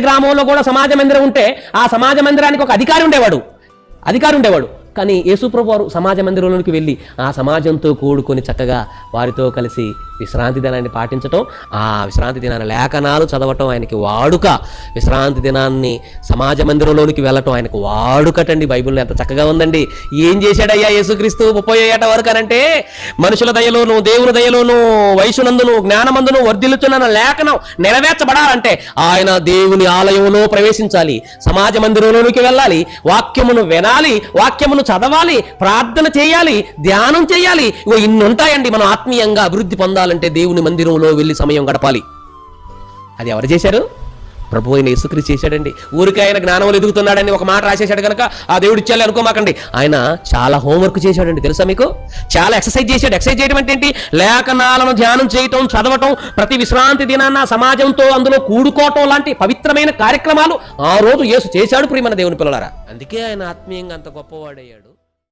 గ్రామంలో కూడా సమాజ మందిరం ఉంటే ఆ సమాజ మందిరానికి ఒక అధికారి ఉండేవాడు. అధికారి ఉండేవాడు. కానీ యేసుప్రభు వారు సమాజ మందిరంలోనికి వెళ్ళి ఆ సమాజంతో కూడుకొని చక్కగా వారితో కలిసి విశ్రాంతి దినాన్ని పాటించటం ఆ విశ్రాంతి దినాన్ని లేఖనాలు చదవటం ఆయనకి వాడుక. విశ్రాంతి దినాన్ని సమాజ మందిరంలోనికి వెళ్ళటం ఆయనకు వాడుకటండి. బైబిల్లో ఎంత చక్కగా ఉందండి. ఏం చేశాడయ్యా యేసుక్రీస్తు ముప్పై ఏట వరకు అనంటే మనుషుల దయలోను దేవుని దయలోను వయసునందును జ్ఞానమందును వర్ధిల్లుతున్న లేఖనం నెరవేర్చబడాలంటే ఆయన దేవుని ఆలయంలో ప్రవేశించాలి. సమాజ మందిరంలోనికి వెళ్ళాలి. వాక్యమును వినాలి. వాక్యమును చదవాలి ప్రార్థన చేయాలి ధ్యానం చేయాలి. ఇగో ఇన్ని ఉంటాయండి మనం ఆత్మీయంగా అభివృద్ధి పొందాలంటే దేవుని మందిరంలో వెళ్ళి సమయం గడపాలి. అది ఎవరు చేశారు? ప్రభు అయిన యేసుక్రీస్తు చేశాడండి. ఊరికి ఆయన జ్ఞానంలో ఎదుగుతున్నాడని ఒక మాట రాసేశాడు కనుక ఆ దేవుడు ఇచ్చాలి అనుకోమాకండి. ఆయన చాలా హోంవర్క్ చేశాడండి. తెలుసా మీకు? చాలా ఎక్సర్సైజ్ చేశాడు. ఎక్సర్సైజ్ చేయడం అంటే ఏంటి? లేఖనాలను ధ్యానం చేయటం చదవటం ప్రతి విశ్రాంతి దినాన్న సమాజంతో అందులో కూడుకోవటం లాంటి పవిత్రమైన కార్యక్రమాలు ఆ రోజు యేసు చేశాడు ప్రియమైన దేవుని పిల్లలారా. అందుకే ఆయన ఆత్మీయంగా అంత గొప్పవాడయ్యాడు.